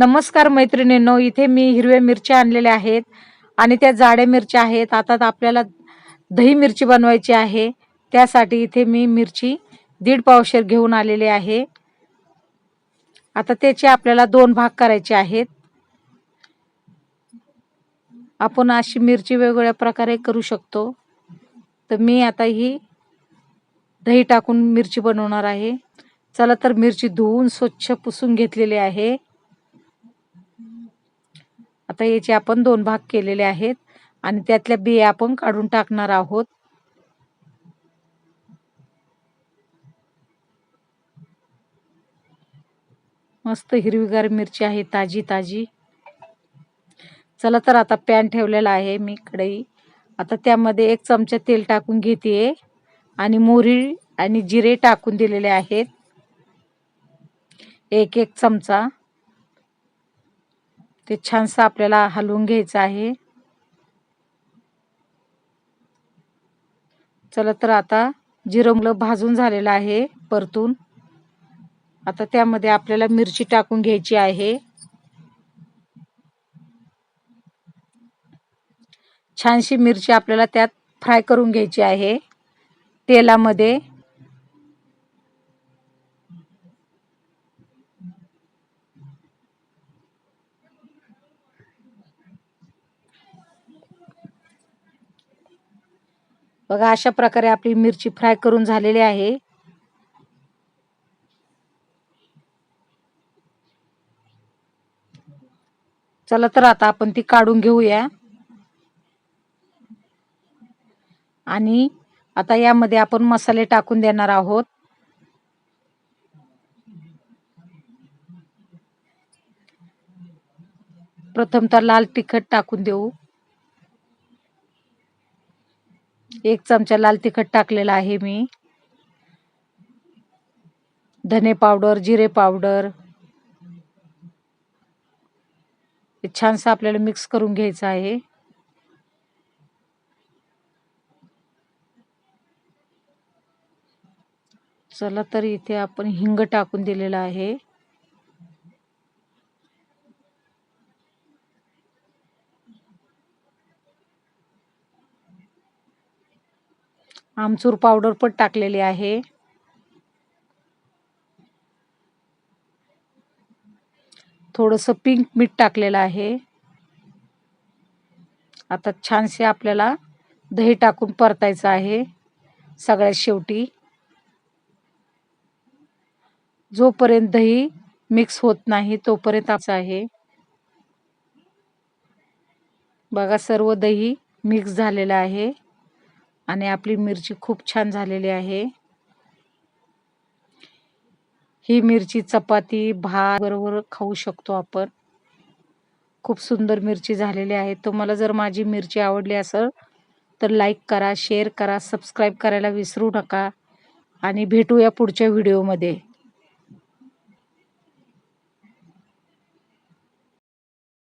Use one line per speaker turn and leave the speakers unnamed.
नमस्कार मैत्रिणींनो इथे मी हिरव्या मिरच्या आणलेल्या आहेत आणि त्या जाड्या मिरच्या आहेत. आता आपल्याला दही मिरची बनवायची आहे. त्यासाठी इथे मी मिरची दीड पावशेर घेऊन आलेली आहे. आता त्याचे आपल्याला दोन भाग करायचे आहेत. आपण अशी मिरची वेगवेगळ्या प्रकारे करू शकतो. तर मी आता ही दही टाकून मिरची बनवणार आहे. चला तर मिरची धुवून स्वच्छ पुसून घेतलेली आहे. आता याचे आपण दोन भाग केलेले आहेत आणि त्यातल्या बिया आपण काढून टाकणार आहोत. मस्त हिरवीगार मिरची आहे ताजी ताजी. चला तर आता पॅन ठेवलेला आहे मी कढई. आता त्यामध्ये एक चमचा तेल टाकून घेते आणि मोहरी आणि जिरे टाकून दिलेले आहेत. एक एक चमचा. ते छानसं आपल्याला हलवून घ्यायचं आहे. चला तर आता जिरं भाजून झालेलं आहे परतून. आता त्यामध्ये आपल्याला मिरची टाकून घ्यायची आहे. छानशी मिरची आपल्याला त्यात फ्राय करून घ्यायची आहे. तेलामध्ये. बघा अशा प्रकारे आपली मिरची फ्राय करून झालेली आहे. चला तर आता आपण ती काढून घेऊया. आणि आता यामध्ये आपण मसाले टाकून देणार आहोत. प्रथमतः लाल तिखट टाकून देऊ. एक चमचा लाल तिखट टाकलेला आहे मी. धने पावडर जिरे पावडर. हे छानसं आपल्याला मिक्स करून घ्यायचं आहे. चला तर इथे आपण हिंग टाकून दिलेला आहे. आमचूर पावडर पण टाकलेली आहे. थोडंसं पिंक मीठ टाकलेलं आहे. आता छानसे आपल्याला दही टाकून परतायचं आहे सगळ्यात शेवटी. जोपर्यंत दही मिक्स होत नाही तोपर्यंत आहे. बघा सर्व दही मिक्स झालेलं आहे. आणि आपली मिरची खूप छान झालेली आहे. ही मिरची चपाती भात बरोबर खाऊ शकतो आपण. खूप सुंदर मिरची झालेली आहे. तुम्हाला जर माझी मिरची आवडली असेल तर लाईक करा शेअर करा सबस्क्राईब करायला विसरू नका. आणि भेटूया पुढच्या व्हिडिओमध्ये